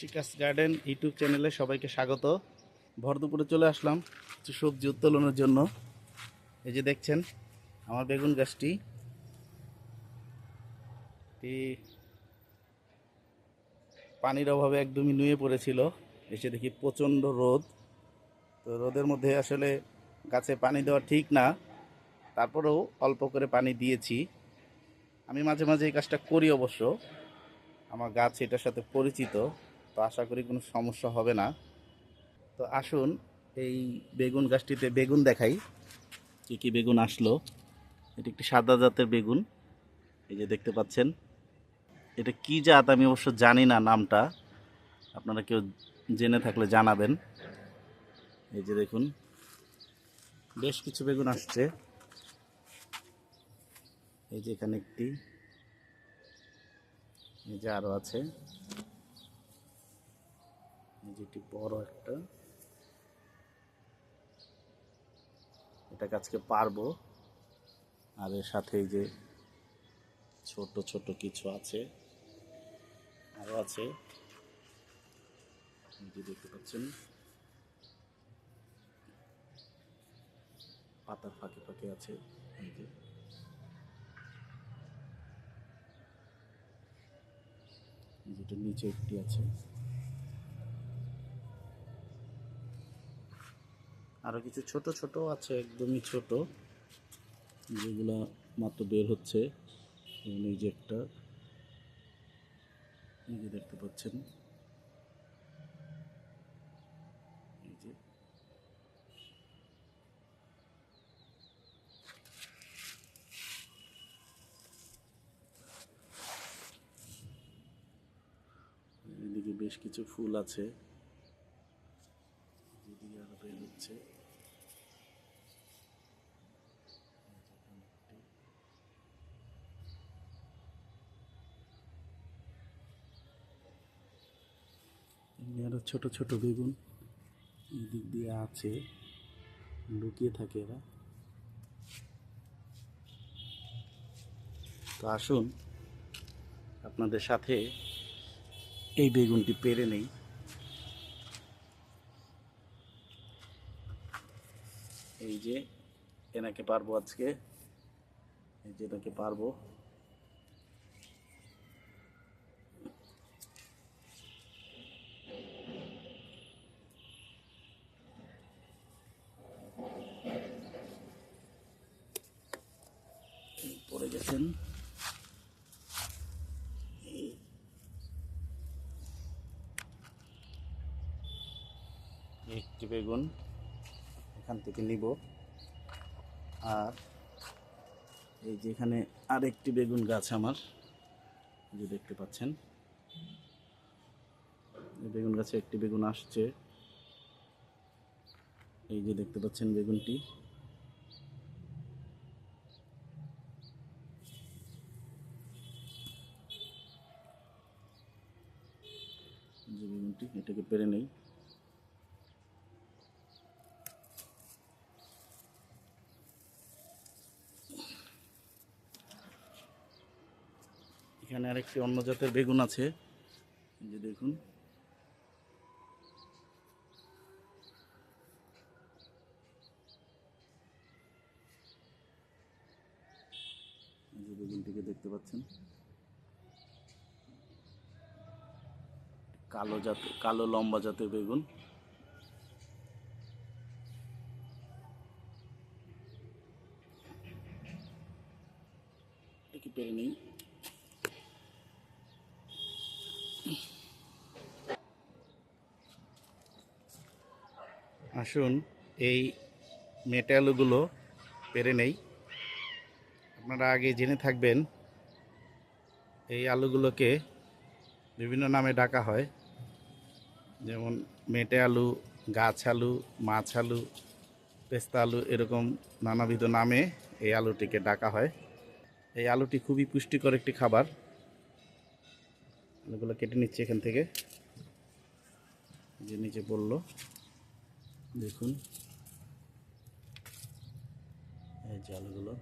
Shikha's garden YouTube চ্যানেলে সবাইকে স্বাগত। ভর দুপুরে চলে আসলাম কিছু সবজি উত্তোলনের জন্য। এই যে দেখছেন, আমার বেগুন গাছটি। পানির অভাবে একদমই নুয়ে পড়েছিল। এসে দেখি প্রচণ্ড রোদ। তো রোদের মধ্যে আসলে গাছে পানি দেওয়া ঠিক না। তারপরেও অল্প করে পানি দিয়েছি। আমি মাঝে মাঝে এই কাজটা করি অবশ্য। আমার গাছ এটার সাথে পরিচিত। আশা করি কোনো সমস্যা হবে না। তো আসুন এই বেগুন গাছটিতে বেগুন দেখাই, কী কী বেগুন আসলো। এটি একটি সাদা জাতের বেগুন, এই যে দেখতে পাচ্ছেন। এটা কি জাত আমি অবশ্য জানি না নামটা, আপনারা কেউ জেনে থাকলে জানাবেন। এই যে দেখুন, বেশ কিছু বেগুন আসছে। এই যে এখানে একটি, এই যে আরও আছে। এই যে একটি বড় একটা। এটাকে আজকে পারব। আর এর সাথে এই যে ছোট ছোট কিছু আছে। আরও আছে। দেখতে পাচ্ছেন। পাতার ফাঁকে ফাঁকে আছে। এই যেটা নিচে একটি আছে। আরও কিছু ছোট ছোট আছে, একদমই ছোট। যেগুলা মাত্র বের হচ্ছে। এই যে একটা। এই যে দেখতে পাচ্ছেন। এদিকে বেশ কিছু ফুল আছে এদিকে আরও বের হচ্ছে এমনি আরও ছোট ছোট বেগুন এই দিক দিয়ে আছে, লুকিয়ে থাকে এরা। তো আসুন, আপনাদের সাথে এই বেগুনটি পেরে নেই। এই যে এনাকে পারব আজকে, এই যে এনাকে পারব। পড়ে গেছেন। একটি বেগুন এখান থেকে নিব। আর এই যে এখানে আরেকটি বেগুন গাছ আমার যে দেখতে পাচ্ছেন। বেগুন গাছে একটি বেগুন আসছে। এই যে দেখতে পাচ্ছেন বেগুনটি। এই এটাকে পেরে নেই। এখানে আরেকটি অন্য জাতের বেগুন আছে। যে দেখুন। যে বেগুনটিকে দেখতে পাচ্ছেন। কালো জাত কালো লম্বা জাতের বেগুন। পেরে আসুন, এই মেটে আলুগুলো পেরে নেই। আপনারা আগে জেনে থাকবেন, এই আলুগুলোকে বিভিন্ন নামে ডাকা হয়। যেমন মেটে আলু, গাছ আলু, মাছ আলু, পেস্তা আলু এরকম নানাবিধ নামে এই আলুটিকে ডাকা হয়। এই আলুটি খুবই পুষ্টিকর একটি খাবার। আলুগুলো কেটে নিচ্ছে এখান থেকে। যে নিচে পড়ল। দেখুন। এই যে আলুগুলো।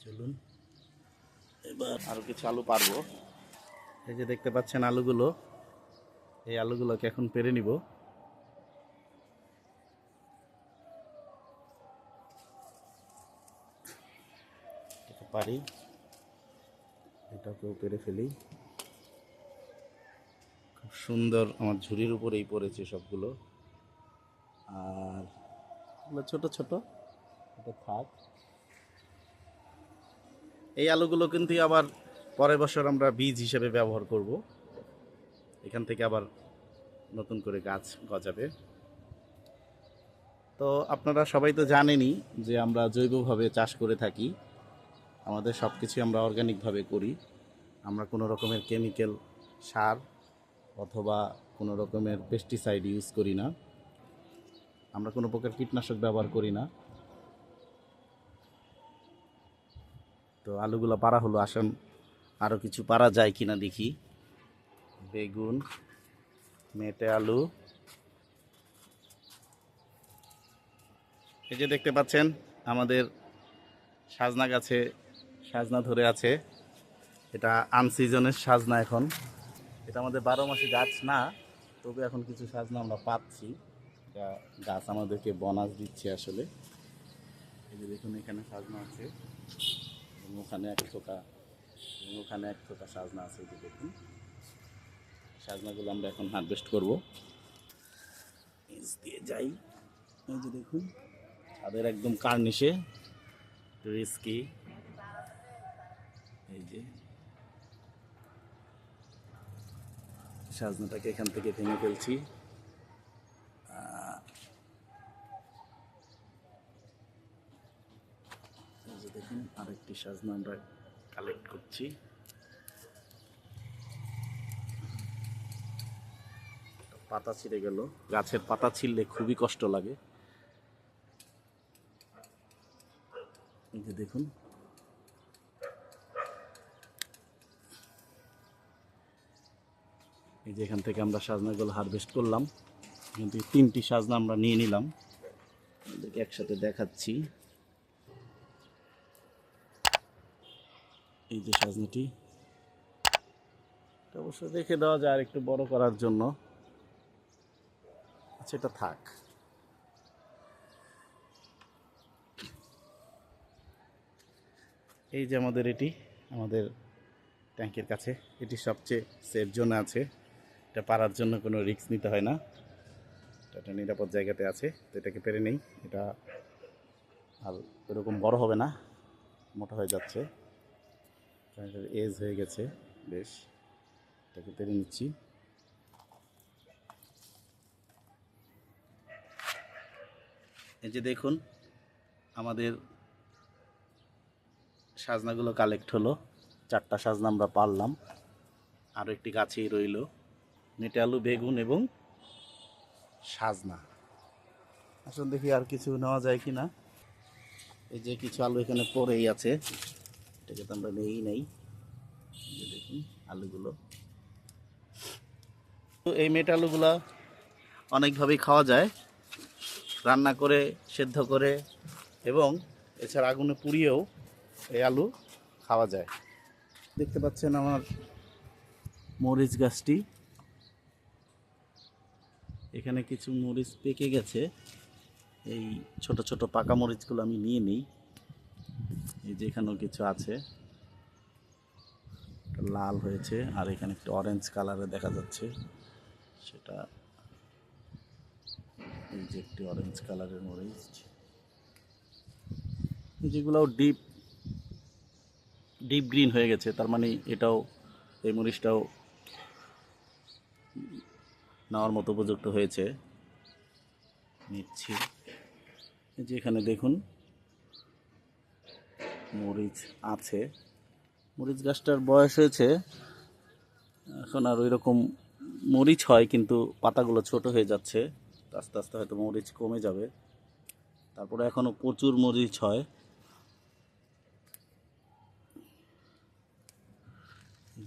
চলুন। আরও কিছু আলু পারব। এই যে দেখতে পাচ্ছেন আলুগুলো এই আলুগুলোকে এখন পেরে নিব। এটা পারি। এটাকেও পেরে ফেলি। খুব সুন্দর আমার ঝুড়ির উপরেই পড়েছে সবগুলো। আর ছোট ছোট। এটা থাক। এই আলুগুলো কিন্তু আবার পরের বছর আমরা বীজ হিসেবে ব্যবহার করব। এখান থেকে আবার নতুন করে গাছ গজাবে। তো আপনারা সবাই তো জানেনই যে আমরা জৈবভাবে চাষ করে থাকি। আমাদের সব কিছু আমরা অর্গানিকভাবে করি। আমরা কোনো রকমের কেমিক্যাল সার অথবা কোনো রকমের পেস্টিসাইড ইউজ করি না। আমরা কোনো প্রকার কীটনাশক ব্যবহার করি না। তো আলুগুলো পারা হলো, আসুন। আরও কিছু পারা যায় কিনা দেখি। বেগুন, মেটে আলু। এই যে দেখতে পাচ্ছেন, আমাদের সাজনা গাছে সাজনা ধরে আছে। এটা আনসিজনের সাজনা এখন। এটা আমাদের বারো মাসে গাছ না, তবে এখন কিছু সাজনা আমরা পাচ্ছি। এটা গাছ আমাদেরকে বনাস দিচ্ছে আসলে। এই যে দেখুন, এখানে সাজনা আছে। ওখানে এক থোকা ওখানে এক থোকা সাজনা আছে যে দেখুন। সাজনাগুলো আমরা এখন হারভেস্ট করব। দিয়ে যাই। এই যে দেখুন তাদের একদম কার্নিশে রিস্কি। এই যে সাজনাটাকে এখান থেকে ভেঙে ফেলছি আহ, এই যে দেখুন আরেকটি সাজনা আমরা কালেক্ট করছি। পাতা ছিঁড়ে গেল। গাছের পাতা ছিঁড়লে খুবই কষ্ট লাগে। দেখুন। এই যে এখান থেকে আমরা সাজনাগুলো হারভেস্ট করলাম। কিন্তু তিনটি সাজনা আমরা নিয়ে নিলাম। একসাথে দেখাচ্ছি। এই যে সাজনাটি। অবশ্য রেখে দেওয়া যায় আর একটু বড় করার জন্য। আচ্ছা এটা থাক। এই যে আমাদের এটি, আমাদের ট্যাঙ্কের কাছে। এটি সবচেয়ে সেফ জোনে আছে। এটা পারার জন্য কোনো রিস্ক নিতে হয় না। এটা নিরাপদ জায়গাতে আছে, তো এটাকে পেরে নেই। এটা আর এরকম বড় হবে না, মোটা হয়ে যাচ্ছে। এজ হয়ে গেছে। বেশ। এটাকে পেরে নিচ্ছি। এই যে দেখুন আমাদের সাজনাগুলো কালেক্ট হলো। চারটা সাজনা আমরা পারলাম। আরও একটি গাছেই রইল। নেটে আলু বেগুন এবং সাজনা। আসুন দেখি আর কিছু নেওয়া যায় কি না এই যে কিছু আলু এখানে পড়েই আছে। এটাকে তো আমরা নেই নেই। দেখুন, আলুগুলো। তো এই মেট আলুগুলো অনেকভাবেই খাওয়া যায়। রান্না করে, সেদ্ধ করে এবং এছাড়া আগুনে পুড়িয়েও এই আলু খাওয়া যায়। দেখতে পাচ্ছেন আমার মরিচ গাছটি। এখানে কিছু মরিচ পেকে গেছে। এই ছোট ছোট পাকা মরিচগুলো আমি নিয়ে নিই। এই যে এখানেও কিছু আছে। লাল হয়েছে, আর এখানে একটা অরেঞ্জ কালারে দেখা যাচ্ছে। সেটা এই যে একটি অরেঞ্জ কালারের মরিচ। যেগুলোও ডিপ ডিপ গ্রিন হয়ে গেছে, তার মানে এটাও, এই মরিচটাও নেওয়ার মতো উপযুক্ত হয়েছে। নিচ্ছি। যে এখানে দেখুন মরিচ আছে। মরিচ গাছটার বয়স হয়েছে, এখন আর ওই রকম মরিচ হয় কিন্তু পাতাগুলো ছোট হয়ে যাচ্ছে। আস্তে আস্তে হয়তো মরিচ কমে যাবে। তারপরে এখনও প্রচুর মরিচ হয়।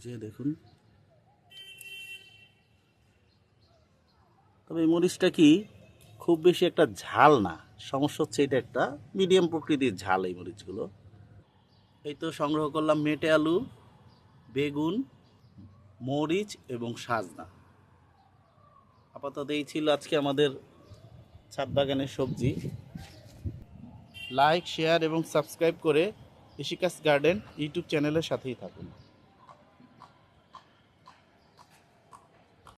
যে দেখুন। তবে এই মরিচটা কি খুব বেশি একটা ঝাল না। সমস্যা হচ্ছে এটা একটা মিডিয়াম প্রকৃতির ঝাল এই মরিচগুলো। এই তো সংগ্রহ করলাম মেটে আলু, বেগুন, মরিচ এবং সাজনা। আপাতত এই ছিল আজকে আমাদের ছাদ বাগানের সবজি। লাইক, শেয়ার এবং সাবস্ক্রাইব করে ঋষিকাস গার্ডেন ইউটিউব চ্যানেলের সাথেই থাকুন।